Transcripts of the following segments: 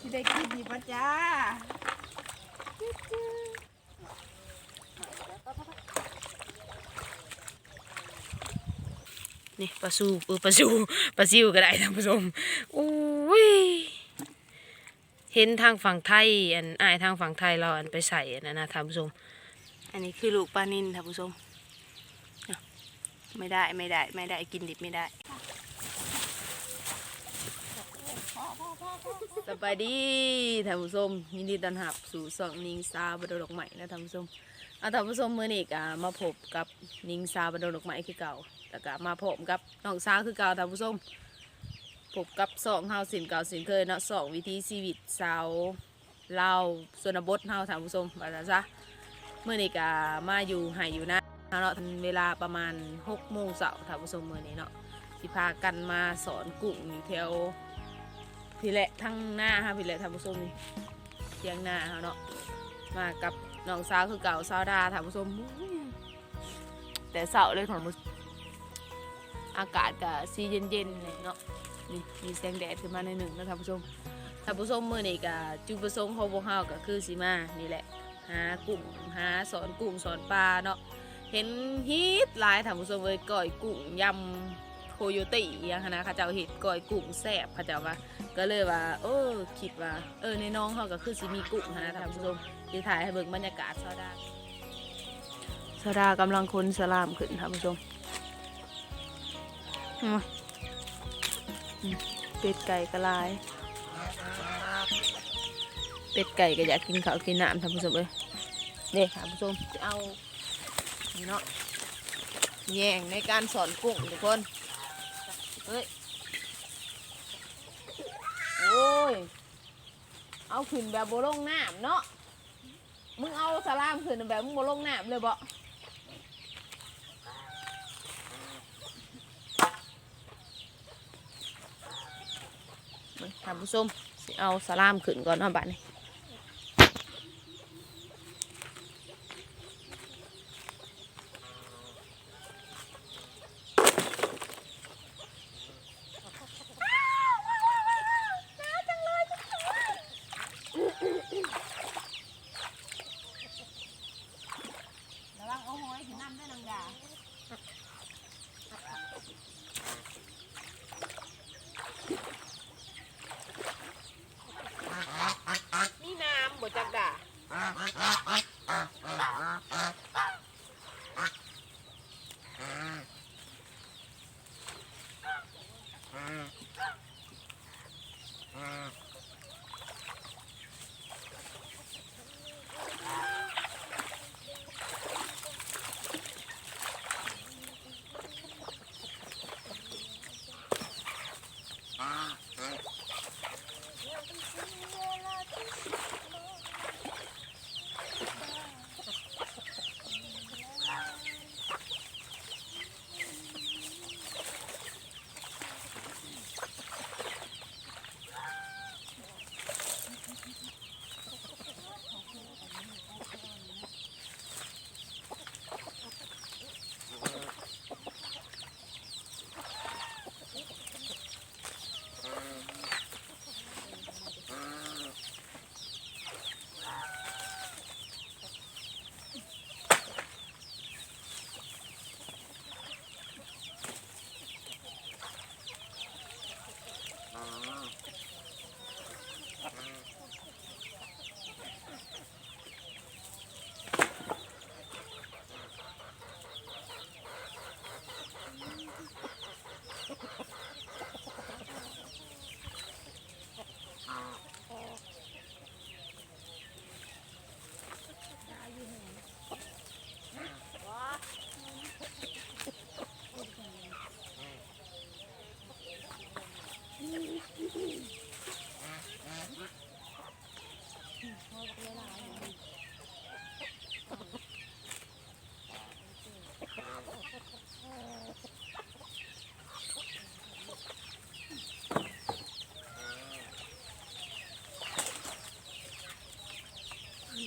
ที่ได้กินดีปะจ้านี่ปลาซูเออปลาซูปลาซิวก็ได้ท่านผู้ชมอุ้ยเห็นทางฝั่งไทยอันอายทางฝั่งไทยเราอันไปใส่นนั้นะท่านผู้ชม อันนี้คือลูกปลานินท่านผู้ชมไม่ได้ไม่ได้ไม่ได้กินดิบไม่ได้ สบายดีท่านผู้ชมยินดีต้อนรับสู่สองนิงซาบดดอกใหม่นะท่านผู้ชมเอาท่านผู้ชมมื้อนี้ก็มาพบกับนิงซาบดดอกใหม่คือเก่าแล้วก็มาพบกับน้องสาคือเก่าท่านผู้ชมพบกับสองเฮาสินเก่าสินเคยเนาะสองวิธีชีวิตสาวเลาส่วนบทเฮาท่านผู้ชมว่าซั่นซะเมื่อนี้ก็มาอยู่ไห้อยู่นะเนาะเวลาประมาณ6โมงเช้าท่านผู้ชมมื้อนี้เนาะสิพากันมาสอนกุ้งอยู่แถว พี่แหละทั้งหน้าฮะพี่แหละท่านผู้ชมนี่เทียงหน้าเฮาเนาะมากับน้องสาวคือเก่าสาวดาท่านผู้ชมอุ้ยแต่เสาเลยท่านผู้ชมอากาศก็สีเย็นๆเลยเนาะนี่มีแสงแดดขึ้นมาในหนึ่งนะท่านผู้ชมท่านผู้ชมมือนี้ก็จุดประสงค์ของพวกเฮาก็คือสิมานี่แหละหากุ้งหาสอนกุ้งสอนปลาเนาะเห็นฮิตหลายท่านผู้ชมเลยก้อยกุ้งยำ โคโยตี้ยังนะเขาเจ้าเห็ดก้อยกุ้งแซ่บเขาเจ้าว่า ก็เลยว่าเออคิดว่า เออในน้องเขาก็คือสิมีกุ้งนะท่านผู้ชมสิถ่ายให้เบิ่งบรรยากาศซาดาซาดากำลังคนสลามขึ้นท่านผู้ชมเป็ดไก่ก็หลาย เป็ดไก่ก็อยากกินข้าวกินน้ำท่านผู้ชมเอ้ยเด็กท่านผู้ชมจะเอาเนาะแย่งในการสอนกุ้งทุกคน เฮ้ย โอ้ย เอาขึ้นแบบโบลงน้ำเนาะ มึงเอาสลามขึ้นแบบมึงโบลงน้ำเลยบ่ท่านผู้ชมเอาสลามขึ้นก่อนนะบัดนี้ร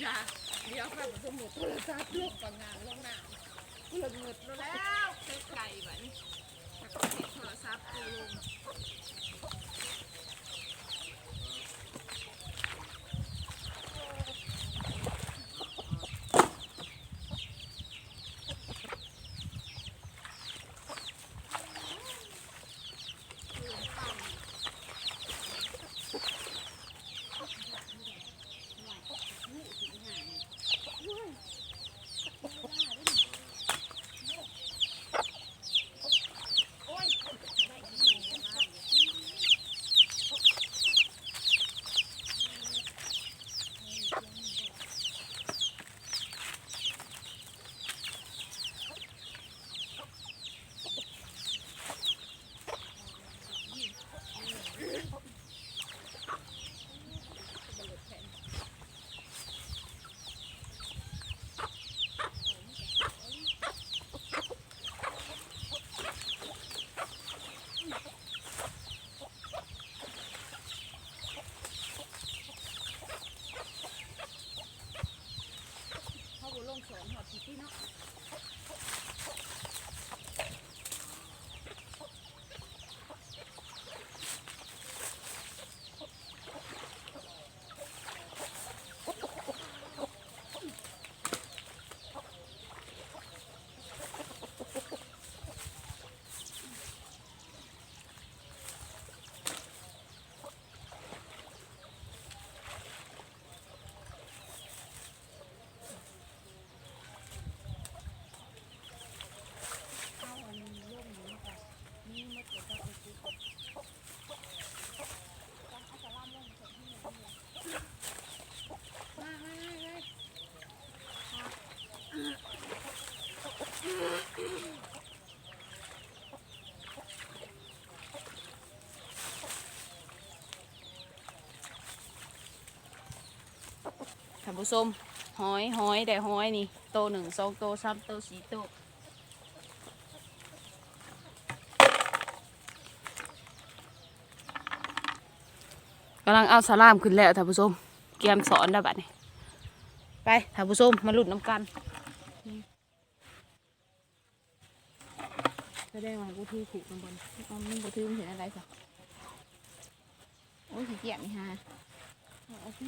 อย่าเดี๋ยวค่ะสมุดโทรศัพท์ลูกปังงานลงน้ำกูละเงิดแล้วเป็ดไก่แบบนี้โทรศัพท์กูลงานผู้ชมหอยหอยได้หอยนี่โตหนึ่งสองโตสามโตสี่โตกำลังเอาสลามขึ้นแล้วท่านผู้ชมเกียมสอนได้บัดนี้ไปท่านผู้ชมมาหลุดน้ำกันแสดงว่ากูถือขู่ข้างบนเอามึงกูถือมึงเห็นอะไรสักโอ้ยขี้เกียจนี่ฮะเอาสิ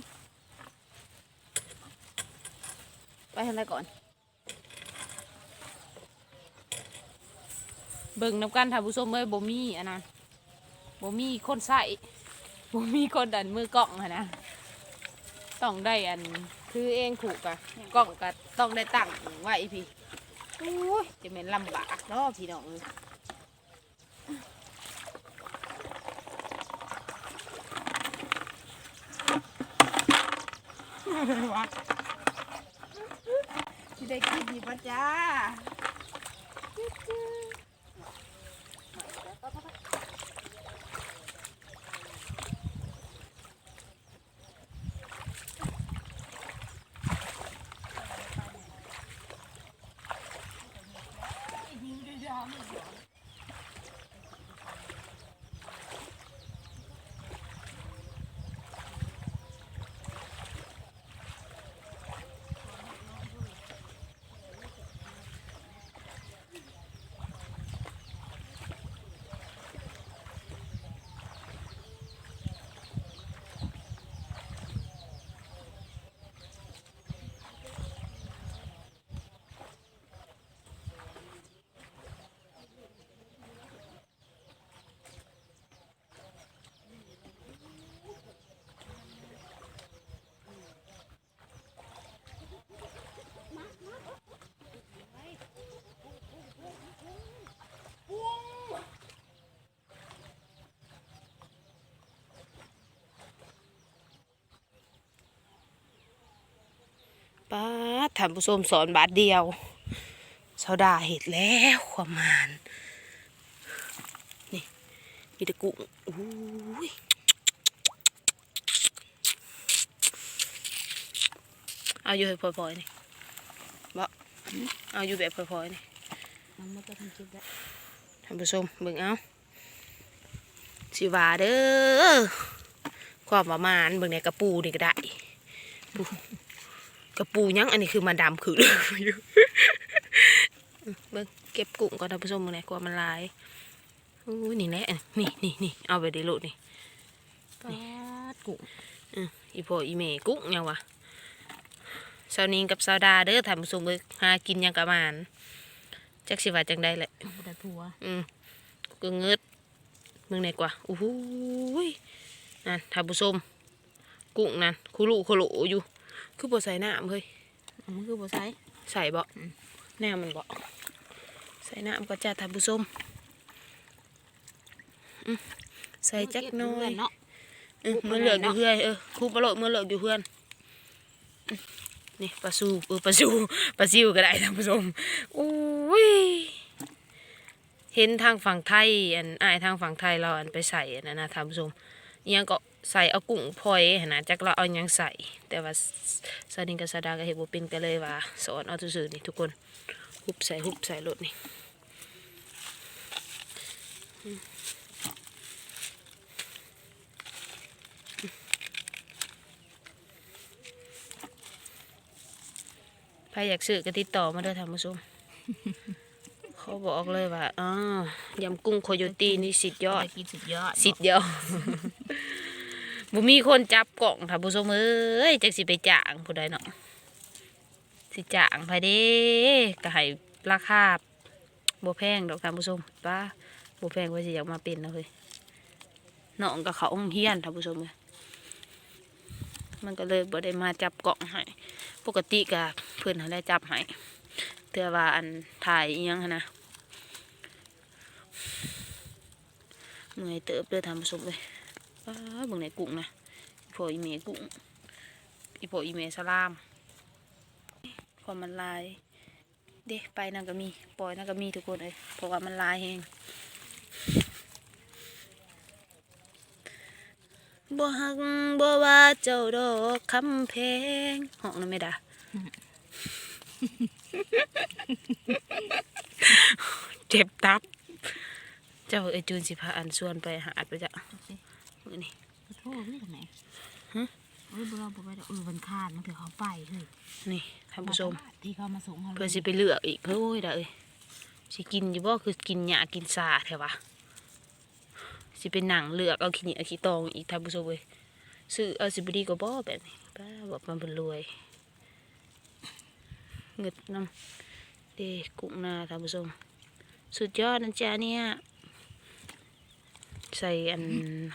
ไปทางไหนก่อน เบิ่งน้ำกันท่านผู้ชมเอ้ยบ่มีอันนั้นบ่มีคนใส่บ่มีคนดันมือกล้องหั้นนะต้องได้อันคือเองขู่กะกล้องกะต้องได้ตั้งไว้พี่โอ้ยจะเป็นลำบากเนาะพี่น้องเอ้ยสิ ได้กินดีปะจ้า ป้าท่านผู้ชมสอนบาทเดียวเสาดาเห็ดแล้วความมานนี่มีแตะกุ้งอุ้ยเอาอยู่ให้พลอยๆนี่บ่เอาอยู่แบบพลอยๆนี่มันม่จะทำคลิปแล้วท่านผู้ชมเบิ่งเอาสิว่าเด้อความประมาณเบิ่งในกระปูนี่ก็ได้ปู กระปูยังอันนี้คือมันดำคือเลยอยู่เบิ่งเก็บกุ้งก่อนท่านผู้ชมเบิ่งในกลัวมันลายอู้ยนี่แหละนี่นี่นี่เอาไปเดี๋ยวโลดนี่ปาดกุ้งอืออีพ่ออีเมกุ้งยังวะสาวนิงกับสาวดาเด้อท่านผู้ชมเบิ่งหากินหยังกะมานจักสิว่าจังได้แหละเอาแต่ผัวอืมก็เงืดมึงไหนกว่าโอ้โหยนั่นท่านผู้ชมกุ้งนั่นคุรุคุรุอยู่ คือบ่ใส่น้ำเฮ้ยเอามันคือบ่ใส่ใส่บ่แน่มันบ่ใส่น้ำก็จะท่านผู้ชมอืมใส่จักหน้อยเนาะเออมันเหลือกอยู่เพื่อนเออคูปลาโลดมันเหลือกอยู่เพื่อนอืมนี่ปลาซูเออปลาซูปลาซิวก็ได้ท่านผู้ชมโอ้ยเห็นทางฝั่งไทยอันอายทางฝั่งไทยเราอันไปใส่อันนั้นนะท่านผู้ชมอิหยังก็ ใส่เอากุ้งพลอยหั่นนะจักเราเอาอิหยังใส่ แต่ว่าสดิงกับสดาก็เห็นบ่เป็นก็เลยว่าสอนเอาซื่อๆนี่ทุกคนหุบใส่หุบใส่รถนี่อืมใครอยากซื้อก็ติดต่อมาเด้อท่านผู้ชมเขาบอกเลยว่าอ๋อยำกุ้งโคโยตี้นี่สิทธิ์ยอดได้กินสุดยอดสิทธิ์เดียว บ่มีคนจับกล่องค่ะผู้ชมเอ้ยจักสิไปจ้างผู้ใดเนาะสิจ้างไปเด้ก็ให้ราคาบ่แพงดอกท่านผู้ชมป้าบ่แพงว่าสิอยากมาเป็นเนะเฮ้ยน้องก็เขาโรงเฮียนท่าผู้ชมเอ้ยมันก็เลยบ่ได้มาจับกล่องให้ปกติก็เพิ่อนให้ได้จับให้เทื่อว่าอันถ่ายอียังนะเมื่อยเติบเด้อทำสุกเลย ป้าเบิ่งในกุ้งนะอีพออีเมกุ้งอีพออีเมสลามพอมันลาย เด้ไปนั่นก็มี ปล่อยนั่นก็มีทุกคนเลยเพราะว่ามันลายแหงบ่ฮักบ่ว่าเจ้าดอกคำแพงห้องนั้นไม่ได้เจ็บตับ เจ้าไอจูนสิพาอันส่วนไปหาดไปจ้ะ นี้ขอโทษนี่ทำไมฮะเอ้ยบ่เราบ่ไปดอกเออวันคานมันถือเขาไปเฮ้ยนี่ท่านผู้ชมที่เขามาส่งเขาเพื่อสิไปเลือกอีกเฮ้ยได้เอ้ยสิกินอยู่บ่คือกินหญ้ากินสาแท้วะสิเป็นหนังเลือกเอาขี้เหนียวขี้ตองอีกท่านผู้ชมเว้ยซื้อเอาสิบดีกว่าบ่แบบนี้ป้าบอกมันเป็นรวยเงิดน้ำเด้กุ้งนาท่านผู้ชมสุดยอดนะจ๊ะเนี่ย ใส่อัน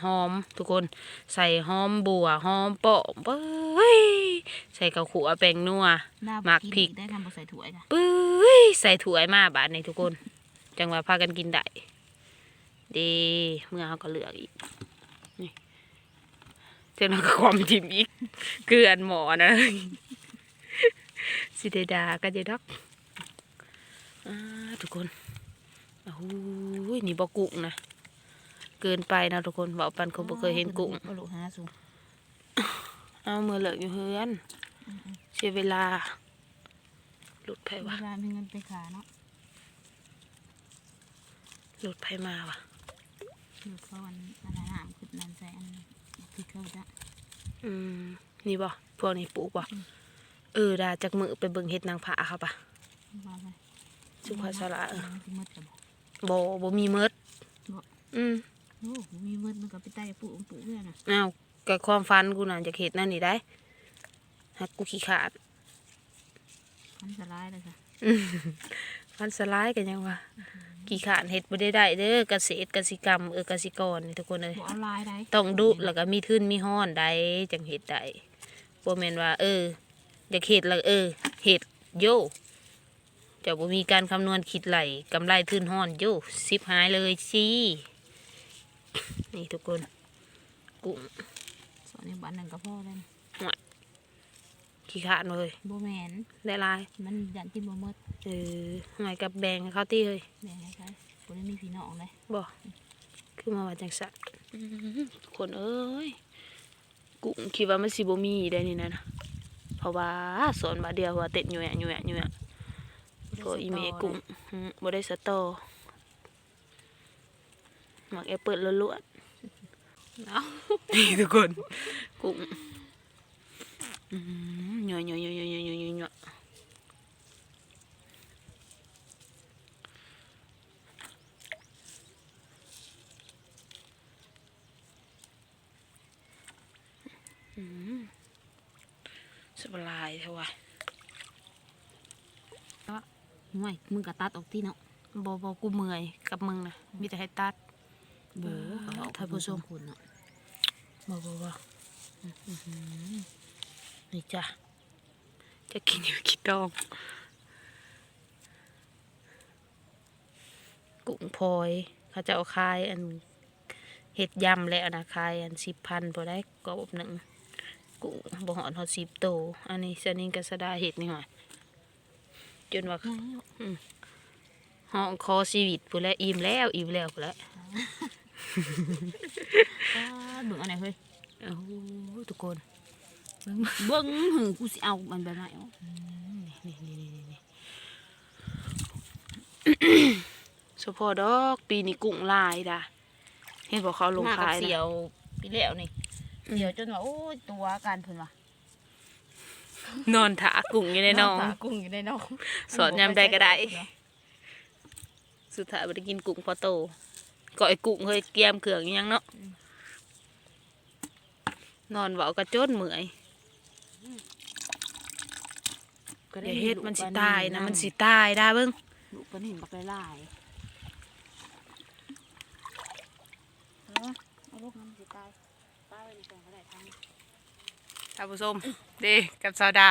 หอมทุกคน ใส่หอมบัวหอมเปาะเบ้ยใส่ข้าวขัวแป้งนัวหน้าหมักพริกได้ทำบ่ใส่ถ้วยจ้ะปื้ยใส่ถ้วยมาบาทในทุกคน จังหวะพากันกินได้เดีเมื่อเขาก็เลือกอีกนี่เจ้าน้องก็ความทิมอีกเกลือนหมอนะสิเดดาก็จะดอกอ่าทุกคนโอ้โหนี่บ่กุ้งนะ เกินไปนะทุกคนบอกปันเขาบ่เคยเห็นกุ้งบ่รู้หาสูงเอามือเหลือกอยู่เฮือนเสียเวลา หลุดไผเววะลามีเงินไปขายเนาะหลุดไผมาวะคือเขาอันอะไรน้ำคือนั่นใส่อันที่เขาจะอืมนี่บ่พวกนี้ปลูกบ่เออดาจากมือไปเบิ่งเฮ็ดนางผาเขาปะว่าไปสุภาษาละเอเอออมันสิมืดกันบ่บ่บ่มีเมดบ่อืม โอ้มีมืดมันก็ไปใต้ปูปูเพื่อนน่ะอ้าวกับความฝันกูน่ะจากเฮ็ดนั่นนี่ได้ฮักกูขี้ขาดพันสลายเลยค่ะอืมฟันสลายกันยังวะขี้ขาดเฮ็ดบ่ได้ได้เด้อเกษตรกสิกรรมเออกสิกรนี่ทุกคนเอ้ยบ่เอาลายได้ต้องดุแล้วก็มีทุนมีห้อนได้จังเฮ็ดได้บ่แม่นว่า เอออยากเฮ็ดแล้วเออเฮ็ดโยเจะบ่มีการคำนวณคิดไหลกำไรทุนห้อนโยสิบหายเลยสิ นี่ทุกคน กุ้งสอนในบ้านนั่นก็พอแล้วนะขี้ขาดมาเลยบ่แม่นได้ลาย มันยันที่บ่หมดเออหอยกับแบงให้เขาตีเลยแม่นให้ใครบ่ได้มีพี่น้องเลยบ่คือมาว่าจังสัตว์คนเอ้ยกุ้งคิดว่ามันสิบ่มีได้นี่นะนะเพราะว่าสอนบาดเดียวว่าเต็ดอยู่แอะอยู่แอะอยู่แอะก็อีเมกุ้งอืมบ่ได้สตอ หมักแอปเปิลล้วนเอ้าๆนี่ทุกคนกุ้งอืมหน่อยหน่อยหน่อยหน่อยหน่อยหน่อยหน่อยอืมสบายเท่าไหร่ห่วยมึงก็ตัดออกที่เนาะบอบอกูเมื่อยกับมึงนะมีแต่ให้ตัด เบ้อท่านผู้ชมคุณเนาะบอบอบอนี่จ้ะจะกินอยู่กี่ตองกุ้งพลอยเขาจะเอาคายอันเห็ดยำและอันนะคายอันสิบพันพอได้กรอบหนึ่งกุ้งบ่หอนหอดสิบโต อันนี้สนิงกับสดาเห็ดนี่หว่าจนว่าแล้วห้องคอชีวิตพู้นแหล้วอิ่มแล้วอิ่มแล้วพู้นแหล้วอ่า เบิ่งอันไหนเฮ้ยโอ้โหทุกคนเบิ่งเบิ่งหึกูสิเอามันแบบไหนเอานี่นี่นี่นี่นี่สพอดอกปีนี้กุ้งหลายด่ะเห็นบอกเขาลงมากับขายเสีนะยวปีแล้วนี่เสียวจนว่าโอ้ยตัวการเพิ่นว่ะนอนถากุ้งอยู่ในหน้องปลากุ้งอยู่ในน้องสอนยามใดก็ได้ สุดท้ายไปได้กินกุ้งพอโต ก็ไอ้กุ้งเฮ้ยเกียมเขืองอิหยังเนาะนอนเบากระโจนเหมื่อยอย่าเฮ็ดมันสิตายนะมันสิตายได้เบิ้งลูกปลานิ่มบักหลายๆเอาเอาลูกน้ำสิตายตายไปในกล่องก็ได้ทางท่านผู้ชมเดีกับสาวดา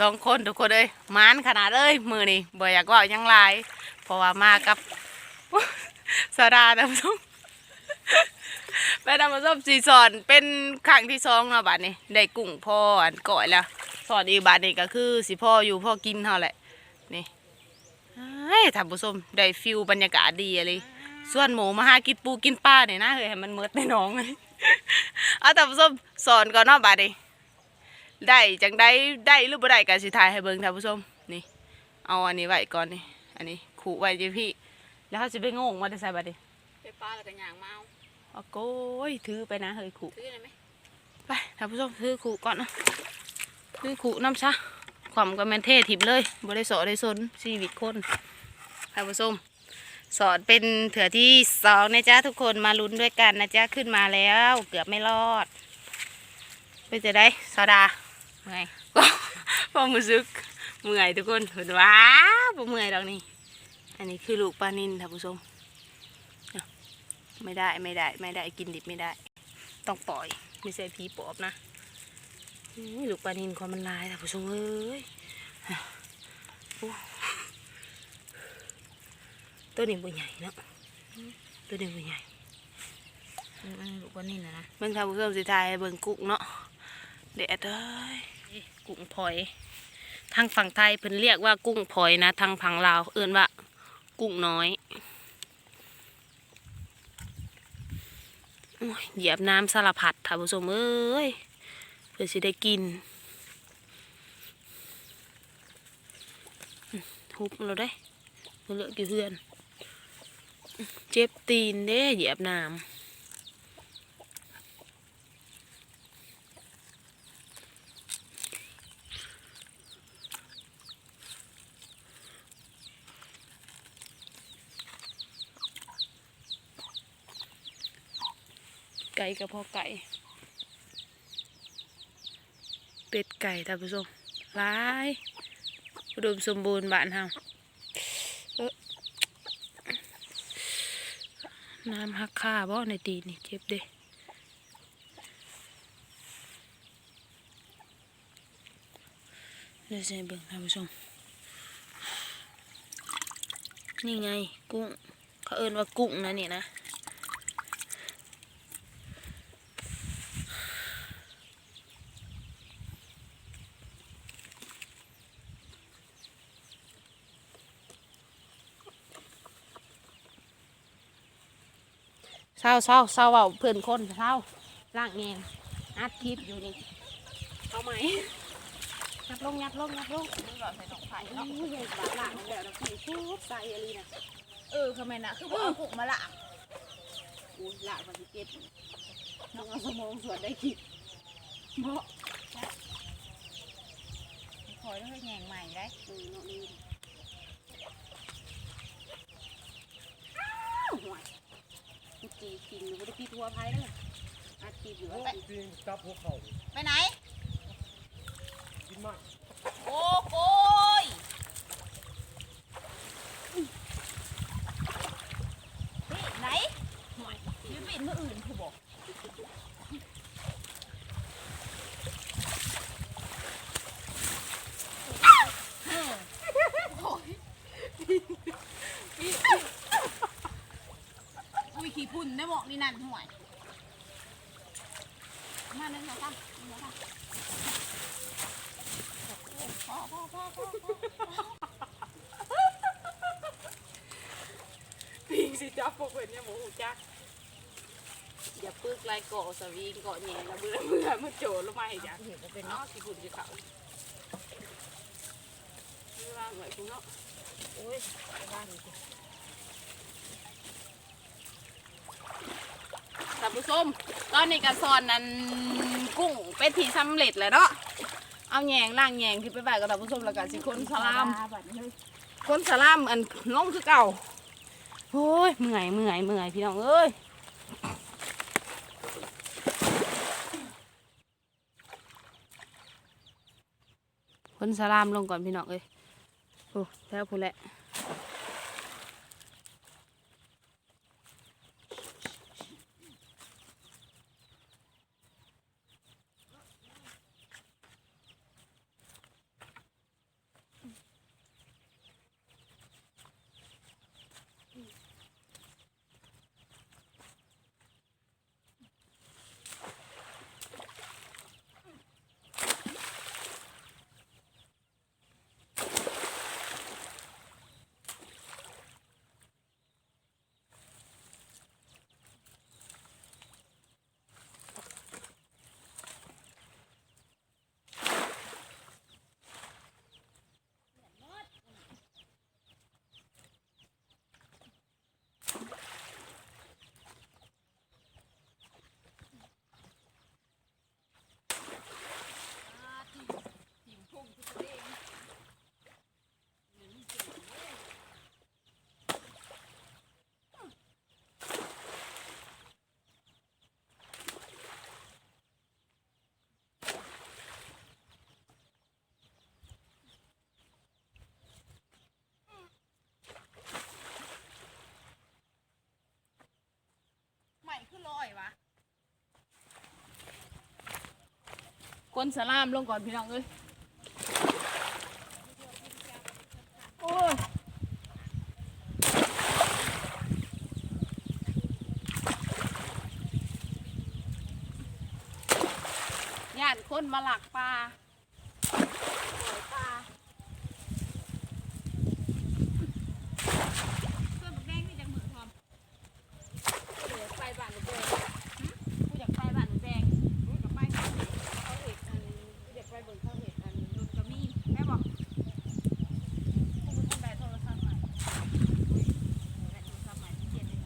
สองคนทุกคนเลยหมานขนาดเลยมือนี่บ่อยากเว่าหยังหลายเพราะว่ามากับ สาดาท่านผู้ชมแม่ท่านผู้มสีสอนเป็นครั้งที่สองเนาะบัดนี้ได้กุ้งพ่ออันก่อยแล้วสอนอีกบัดนี้ก็คือสิพ่ออยู่พ่อกินเท่าแหละนี่เฮ้ท่านผู้ชมได้ฟิลบรรยากาศดีอะไรส่วนหมูมาหากินปูกินปลาเนี่ยนะเฮ้ยมันเมิดในน้องเลยเอาท่านผู้ชมสอนก่อนเนาะบาดนี้ได้จังได้ได้หรือบ่ได้ก็สิถ่ายให้เบิ่งท่านผู้ชมนี่ เอาอันนี้ไว้ก่อนนี่อันนี้ขู่ไว้จิพี่ แล้วเขาสิไปงงว่าได้ใส่บาดนี้ไปปลาแล้วก็ย่างมาเอาเอาโก้ยถือไปนะเฮ้ยขู่ซื้อได้ไหมไปท่านผู้ชมถือขู่ก่อนนะถือขู่น้ำซะความก็แมนเทถิบเลยบ่ได้สอนได้สนชีวิตคนท่านผู้ชมสอนเป็นเถื่อที่สองนะจ๊ะทุกคนมาลุ้นด้วยกันนะจ๊ะขึ้นมาแล้ว เกือบไม่รอดไปจะได้สอดาไงก็ความรู้สึกเมื่อยทุกคนเห็นว้าวบ่เมื่อยดอกนี่ อันนี้คือลูกปลานินท่านผู้ชมเอาไม่ได้ไม่ได้ไม่ได้กินดิบไม่ได้ ต้องปล่อยไม่ใช่ผีปอบนะนี่ลูกปลานินความมันลายท่านผู้ชมเอ้ยโอ้ตัวนี้บ่ใหญ่เนาะตัวนี้บ่ใหญ่อันนี้ลูกว่านี่นะนะเบิ่งท่านผู้ชมสิทายให้เบิ่งกุ้งเนาะเด็ดเอ้ยกุ้งพลอยทางฝั่งไทยเพิ่นเรียกว่ากุ้งพลอยนะ ทางฝั่งลาวเอื่นว่า กุ้งน้อยเหยียบน้ำสารพัดท่านผู้ชมเอ้ยเพื่อสิได้กินฮุบเราได้เลือกี่เพื่อน เจ็บตีนเด้เหยียบน้ำ ไก่กระเพาะไก่ เป็ดไก่ท่านผู้ชมหลายอุดมสมบูรณ์บ้านเฮาเอ้อน้ำฮักค่าบ่ในตีนนี่เจ็บเด้เดี๋ยวจะให้เบิ่งท่านผู้ชม นี่ไงกุ้งเขาเอิ้นว่ากุ้งนะเนี่ยนะ เศร้าเศร้าเศร้าเบาเพื่อนคนเศร้าล่างแงงอัดคลิปอยู่นี่เอาไหมยับลงยับลงยับลงนี่ก่อนใส่ดอกไผ่เนาะเนาะผู้ใหญ่บาล่างแล้วนะพี่ชุบใส่อะไรนะเออทำไมน่ะคือว่าเอากุกมาละอู้ล่างมันสิเก็บน้องเอาสมองส่วนได้คิดเพราะคอยต้องให้แยงใหม่ได้เออเนาะนี่ห่ว ยกูจีกินอยู่บ่ได้พี่ทัวร์ไพ่เลยอัดคลิปอยู่ว่าจริงจับหัวเข่าไปไหน กินมากโอ้โหยนี่ไหนหน่อยยืมเป็นเมื่ออื่นคือบอกอุ้ยขี้พุ่นได้บอกนี่นั่นห่วยมาเล่นมาค่ะมาค่ะพ่อพ่อพ่อพ่อพ่อ ปิงสิจับพวกเพิ่ นเนี่ยหมูหูจัก อย่าปึกลายเกาะสวิงเกาะแหน่ระเบื่อเบื่อมันโจรลงมาให้จ้ะเห็นว่าเป็นเนาะเนาะสิคุณสิเขาไม่ว่างไว้คุณเนาะโอ้ยไปบ้านนี่สิท่านผู้ชมตอนนี้การสอนนั้นกุ้งเป็นที่สำเร็จแล้วเนาะเอาแยงล่างแยงที่ไปบ่ายกับท่านผู้ชมแล้วก็สิคนสลาม บัดนี้เฮ้ยคนสลามอันลงคือเก่า โอ้ยเมื่อยเมื่อยเมื่อยพี่น้องเอ้ยคนสลามลงก่อนพี่น้องเอ้ยโอ้แล้วพูดแหละ ก้นสลามลงก่อนพี่น้องเอ้ยโอ้ยย่านคนมาหลักปลาโอ้ยปลา เพื่อนบอกแดงนี่จังเหมือนพร้อม เดี๋ยวไปบ้านกับแดง กูอยากไปบ้านหนูแดงกูอยากไปเขา เขาเห็ดอันเด็กไปเบิ่งเขาเห็ดอัน รถก็มีแม่บอก ผู้บุญท่านใดโทรศัพท์ใหม่ ได้โทรศัพท์ใหม่เปลี่ยนเลย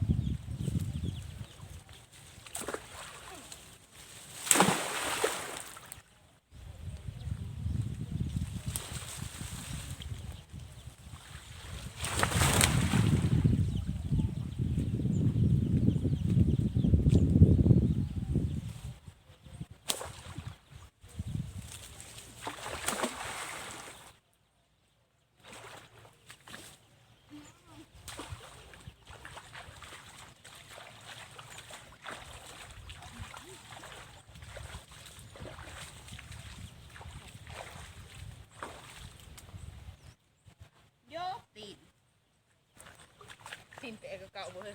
โยตีนตีน แตกเก่าเฮ้ย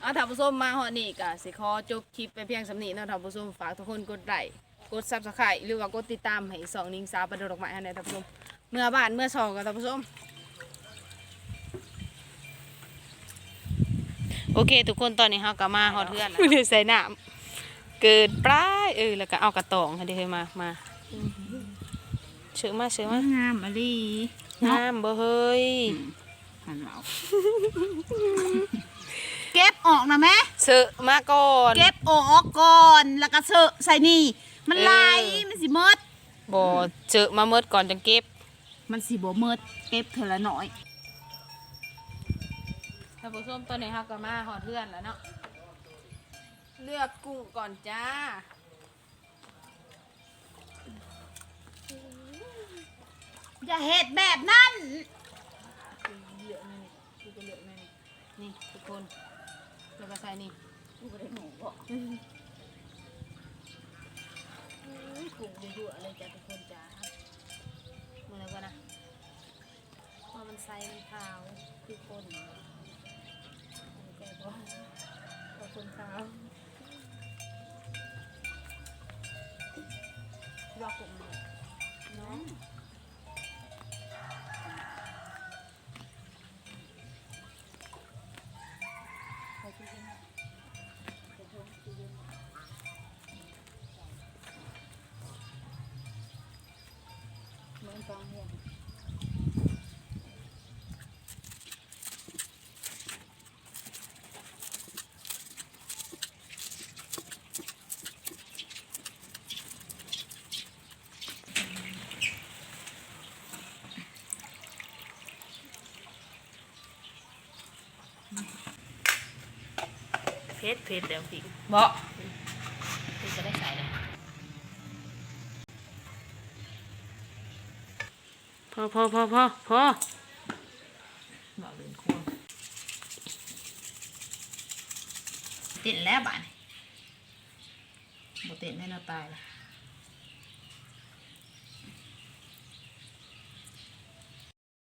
เอาท่านผู้ชมมาฮอนี่ก็สิขอจบคลิปไปเพียงสำนีเนาะท่านผู้ชมฝากทุกคนกดไลค์กด Subscribe หรือว่ากดติดตามให้สองนิ้งสาวประดดอกไม้ให้ท่านผู้ชมเมื่อบ้านเมื่อสองกันท่านผู้ชมโอเค ทุกคนตอนนี้เฮาก็มาฮอดเทือนแล้วไม่ได้ใส่น้ำเกิดปลายเออแล้วก็เอากระตองให้ได้เฮ้ยมามาเชื่อมาเชื่อมางามอลี น้ำบ่เฮ้ยหันเราเก็บออกนะแม่เชื่อมาก่อนเก็บออกก่อนแล้วก็เสอะใส่นี่ มันไหลเออมันสิหมดบ่เจอมาเมิดก่อนจังเก็บ มันสิบ่หมดเก็บเทอละน้อยท่านผู้ชมตอนนี้เฮาก็มาฮอดเทือนแล้วเนาะเลือกกุ้งก่อนจ้า อย่าเฮ็ดแบบนั้น เหลือนั่นนี่คือก็เหลือนั่นนี่นี่ทุกคนแล้วก็ใส่นี่กูบ่ได้หนูบ่อุ้ยกุ้งยั่วๆเลยจ้ะทุกคนจ้ามือแล้วก็นะเพราะมันใส่มันขาวคือคนแกบอกว่าคนขาวรอกุ้งหน่อยเนาะ เหมือนกองเรียนเพชรเพชรเดี๋ยวพี่บ่พี่จะได้ใส่เลยพ อพอพอพอพอเติดแล้วบ้านบ่ติดแน่นอนตายละ